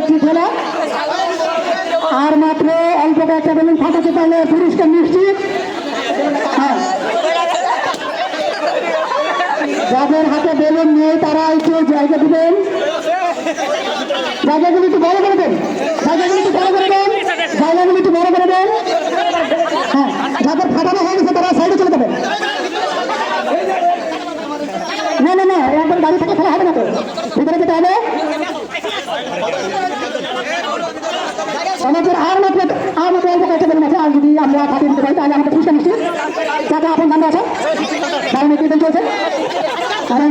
একটি খেলা? আর মাত্র অল্প কয়েকটা বেলুন ফাটাতে পারলে পুরস্কার নিশ্চিত। হ্যাঁ। যাদের হাতে বেলুন নেই তারা একটু জায়গা দিবেন। জায়গাগুলো একটু বড় করে দেন। জায়গাগুলো একটু বড় করে দেন। জায়গাগুলো একটু বড় করে দেন। হ্যাঁ যাদের ফাটানো হয়ে গেছে তারা সাইডে চলে যাবেন না না না একবার গাড়ি থেকে খেলা হবে না তো। ভিতরে যেতে হবে। আমাদের আর মাত্র আর মাত্র অল্প কয়েকটা বেলুন আছে আর যদি আমরা ফাটিয়ে দিতে পারি, তাহলে আমাদের পুরস্কার নিশ্চিত। যাতে আপনার নাম আছে কারণ এই চলছে কারণ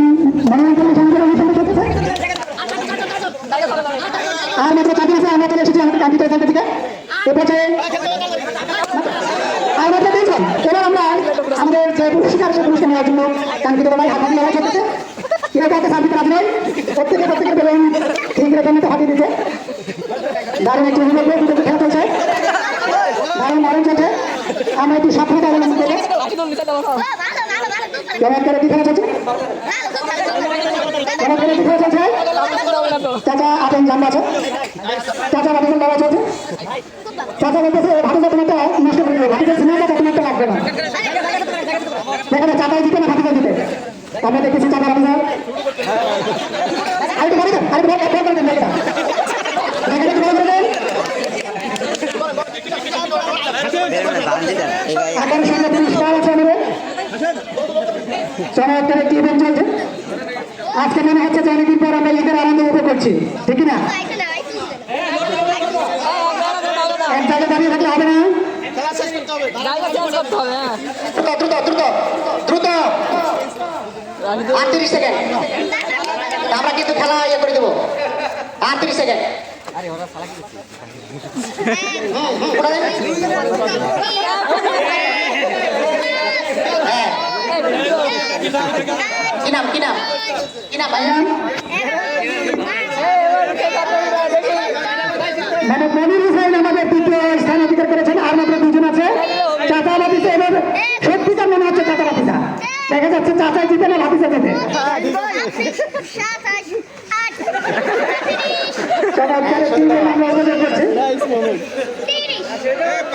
মনোরঞ্জন সঙ্গীতের অনুষ্ঠান চলতেছে আর মাত্র চাকরি আছে আমরা চলে এসেছি এখান আমরা আমাদের যে পুরস্কার নেওয়ার জন্য হাত চলতেছে কেউ কাউকে সাবিত রাখবে প্রত্যেকে প্রত্যেকের বেলুন ঠিক রেখে নিতে দিতে। দারুণ একটি অনুভব দুটো খেলা চলছে। আমরা একটু সাবধানতা অবলম্বন চমৎকার একটি খেলা চলছে চমৎকার একটি খেলা চলছে চাচা আপেন লম্বা আছে চাচা ভাটিতে লম্বা চলছে চাচা বলতেছে ভাটিতে তোমারটা নষ্ট করে দেবে ভাটিতে সিনেমাটা তোমারটা লাগবে না সেখানে চাচাই দিতে না ভাটিতে দিতে আমরা দেখেছি চাচা ভাটিতে আরেকটু দেন আরেকটু বলে দেন দেন দেন একটু দেন আগামী সঙ্গে পুরস্কার আছে আমাদের চমৎকার একটি ইভেন্ট চলছে। আজকে মনে হচ্ছে যে অনেকদিন পর আমরা ঈদের আনন্দ উপভোগ করছি ঠিক না? এক জায়গায় দাঁড়িয়ে থাকলে হবে না? দ্রুত দ্রুত দ্রুত দ্রুত। আটত্রিশ সেকেন্ড আমরা কিন্তু খেলা ইয়ে করে দেবো। আটত্রিশ সেকেন্ড ওটা দেন। হ্যাঁ কি নাম কি নাম কি নাম ভাইয়া মানে মনির হুসাইন আমাদের তৃতীয় স্থান অধিকার করেছেন আর মাত্র দুজন আছে। চাচা বাতিসা এবার সত্যিকার মনে হচ্ছে চাচা বাতিসা দেখা যাচ্ছে চাচা জিতে না বাতিসা জিতে।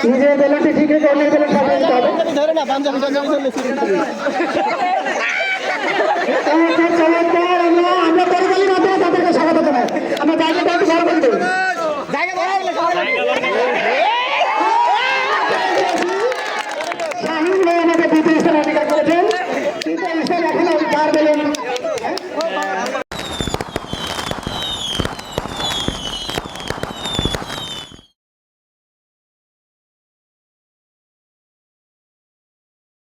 নিজের বেলুনটি ঠিক রেখে অন্যের বেলুন সামনে হবে। পাঞ্জাবিটা কেমন চলে আমরা করবালি মাথায় তাদেরকে স্বাগত জানাই আমরা জায়গাটা একটু বড় করে করেছেন তৃতীয় স্থান অধিকার পেলেন